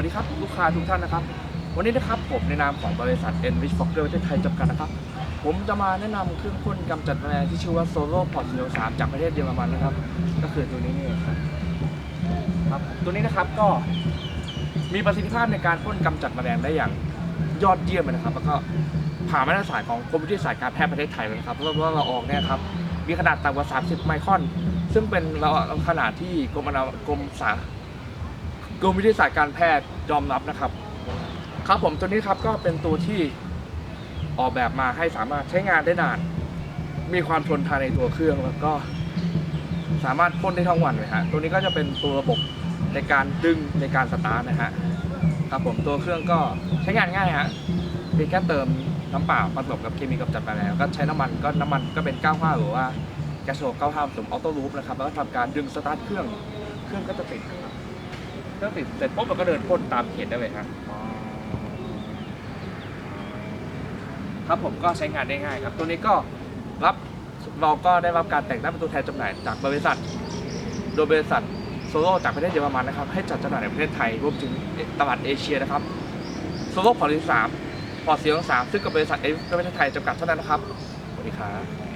วัสดีครับลูกค้าทุกท่านนะครับ วันนี้นะครับผมในนามของบริษัท Enrich Fokker ประเทศไทยจำกัดนะครับ ผมจะมาแนะนำเครื่องพ่นกำจัดแมลงที่ชื่อว่า Solo Pot 03จากประเทศเยอรมันนะครับ ก็คือตัวนี้นี่ครับครับ ตัวนี้นะครับก็มีประสิทธิภาพในการพ่นกำจัดแมลงได้อย่างยอดเยี่ยมนะครับ แล้วก็ผ่านมาตรฐานของกรมวิทยาศาสตร์การแพทย์ประเทศไทยนะครับเพราะว่าเราออกเนี่ยครับมีขนาดต่ำกว่า 30 ไมครอน ซึ่งเป็นเราขนาดที่กรมอนามกรมสา กรมวิทยาศาสตร์การแพทย์ยอมรับนะครับ ครับผมตัวนี้ครับก็เป็นตัวที่ออกแบบมาให้สามารถใช้งานได้นาน มีความทนทานในตัวเครื่องแล้วก็สามารถพ่นได้ทั้งวันเลยฮะ ตัวนี้ก็จะเป็นตัวระบบในการดึงในการสตาร์ทนะฮะ ครับผมตัวเครื่องก็ใช้งานง่ายฮะเพียงแค่เติมน้ำเปล่าผสมกับเคมีกำจัดแมลงก็ใช้น้ำมันก็น้ำมันก็เป็น 95 หรือว่าแก๊สโซ95ผสมออโต้ลูปนะครับ แล้วก็ทำการดึงสตาร์ทเครื่อง เครื่องก็จะติดครับ เครื่องติดเสร็จปุ๊บมันก็เดินพ่นตามเขตได้เลยครับครับผมก็ใช้งานได้ง่ายครับ ตัวนี้ก็รับเราก็ได้รับการแต่งตั้งเป็นตัวแทนจำหน่ายจากบริษัท โดยบริษัทโซโลจากประเทศเยอรมันนะครับ ให้จัดจำหน่ายในประเทศไทยรวมถึงตลาดเอเชียนะครับโซโลพอร์ตสามพอร์ตเสียงสามซึ่งกับบริษัทเอฟประเทศไทยจำกัดเท่านั้นนะครับสวัสดีครับ